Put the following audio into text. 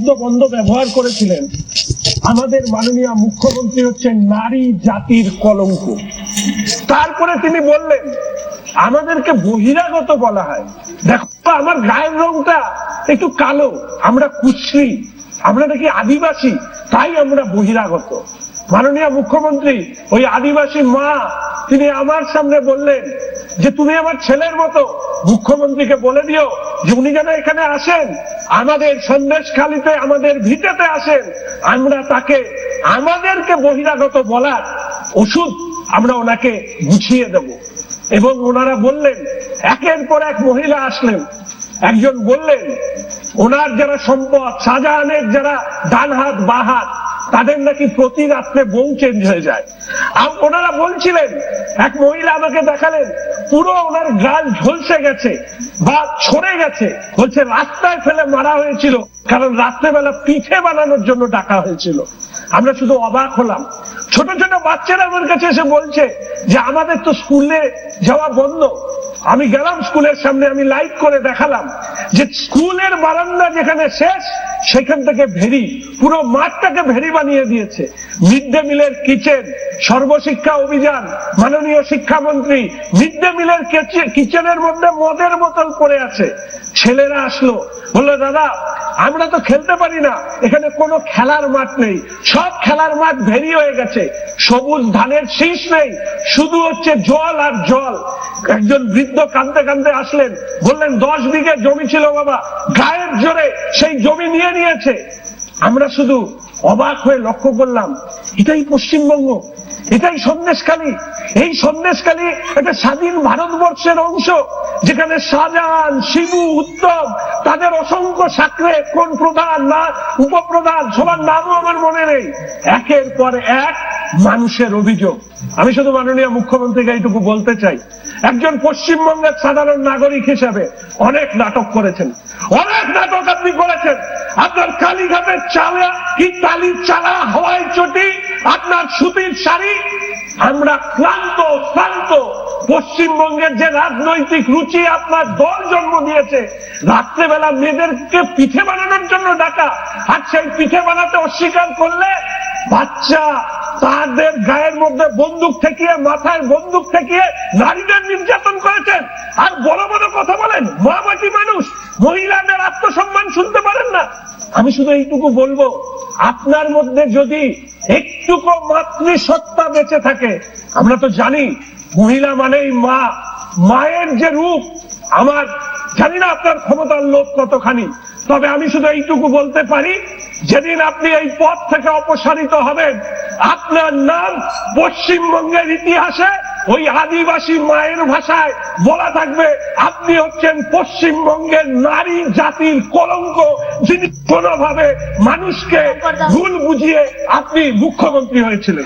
শব্দ বন্ধ ব্যবহার করেছিলেন। আমাদের মাননীয় মুখ্যমন্ত্রী হচ্ছেন নারী জাতির কলঙ্ক। তারপরে তিনি বললেন, আমাদেরকে বহিরাগত বলা হয়। দেখো, আমার গায়ের রংটা একটু কালো, আমরা কুশ্রী আমরা নাকি আদিবাসী, তাই আমরা বহিরাগত। মাননীয় মুখ্যমন্ত্রী, ওই আদিবাসী মা, তিনি আমার সামনে বললেন যে তুমি আমার ছেলের মতো মুখ্যমন্ত্রীকে বলে দিও যে উনি যেন এখানে আসেন, আমাদের সন্দেশখালিতে, আমাদের ভিটেতে আসেন, আমরা তাকে, আমাদেরকে বহিরাগত বলার ওষুধ আমরা ওনাকে বুঝিয়ে দেব। এবং ওনারা বললেন, একের পর এক মহিলা আসলেন। একজন বললেন, ওনার যারা সম্পদ, শাহজাহানের যারা ডান হাত বা হাত তাদের নাকি প্রতি রাত্রে বউ চেঞ্জ হয়ে যায়। ওনারা বলছিলেন, এক মহিলা আমাকে দেখালেন পুরো ওনার গাল ঝলসে গেছে, বা ছড়ে গেছে। বলছে, রাস্তায় ফেলে মারা হয়েছিল, কারণ রাত্রেবেলা পিঠে বানানোর জন্য ডাকা হয়েছিল। আমরা শুধু অবাক হলাম। ছোট ছোট বাচ্চারা আমার কাছে এসে বলছে যে, আমাদের তো স্কুলে যাওয়া বন্ধ। আমি গেলাম স্কুলের সামনে, আমি লাইক করে দেখালাম। যে স্কুলের বারান্দা যেখানে শেষ, সেখান থেকে ভেরি, পুরো মাঠটাকে ভেরি বানিয়ে দিয়েছে। মিড ডে মিলের কিচেন, সর্বশিক্ষা অভিযান, মাননীয় শিক্ষামন্ত্রী, মিড ডে মিলের কিচেনের মধ্যে মদের বোতল পড়ে আছে। ছেলেরা আসলো, বলল, দাদা, আমরা তো খেলতে পারি না, এখানে কোনো খেলার মাঠ নেই। সব খেলার মাঠ ভেরি হয়ে গেছে। সবুজ ধানের শীষ নেই, শুধু হচ্ছে জল আর জল। একজন বৃদ্ধ কাঁদতে কাঁদতে আসলেন, বললেন, দশ বিঘে জমি ছিল বাবা, গায়ের জোরে সেই জমি নিয়ে নিয়েছে। আমরা শুধু অবাক হয়ে লক্ষ্য করলাম, এটাই পশ্চিমবঙ্গ, এটাই সন্দেশখালী এই সন্দেশখালী একটা স্বাধীন ভারতবর্ষের অংশ, যেখানে শাহজাহান, শিবু, উত্তম, তাদের অসংখ্য সাকরে কোন প্রধান না, উপপ্রধান, সবার নামও আমার মনে নেই। একের পর এক মানুষের অভিযোগ। আমি শুধু মাননীয় মুখ্যমন্ত্রীকে এইটুকু বলতে চাই, একজন পশ্চিমবঙ্গের সাধারণ নাগরিক হিসেবে অনেক নাটক করেছেন। অনেক নাটক আপনি করেছেন। আপনার কালীঘাটের চালা কি তালির চালা হওয়ায় চটি, আপনার সুতির শাড়ি? আমরা ক্লান্ত ক্লান্ত। পশ্চিমবঙ্গের যে রাজনৈতিক রুচি আপনার দল জন্ম দিয়েছে, রাত্রেবেলা মেয়েদেরকে পিঠে বানানোর জন্য ডাকা, আর সেই পিঠে বানাতে অস্বীকার করলে বাচ্চা তাদের গায়ের মধ্যে বন্দুক ঠেকিয়ে মাথায় বন্দুক ঠেকিয়ে নারীদের নির্যাতন করেছেন। আর বড় বড় কথা বলেন মহামাটি মানুষ, মহিলাদের আত্মসম্মান শুনতে পারেন না। আমি শুধু এইটুকু বলব, আপনার মধ্যে যদি একটুকু মাতৃসত্তা বেঁচে থাকে, আমরা তো জানি মহিলা মানেই মা। মায়ের যে রূপ, আমার জানি না আপনার ক্ষমতার লোক কতখানি, তবে আমি শুধু এইটুকু বলতে পারি, যেদিন আপনি এই পথ থেকে অপসারিত হবেন আপনার নাম পশ্চিমবঙ্গের ইতিহাসে ওই আদিবাসী মায়ের ভাষায় বলা থাকবে। আপনি হচ্ছেন পশ্চিমবঙ্গের নারী জাতির কলঙ্ক যিনি কোনোভাবে মানুষকে ভুল বুঝিয়ে আপনি মুখ্যমন্ত্রী হয়েছিলেন।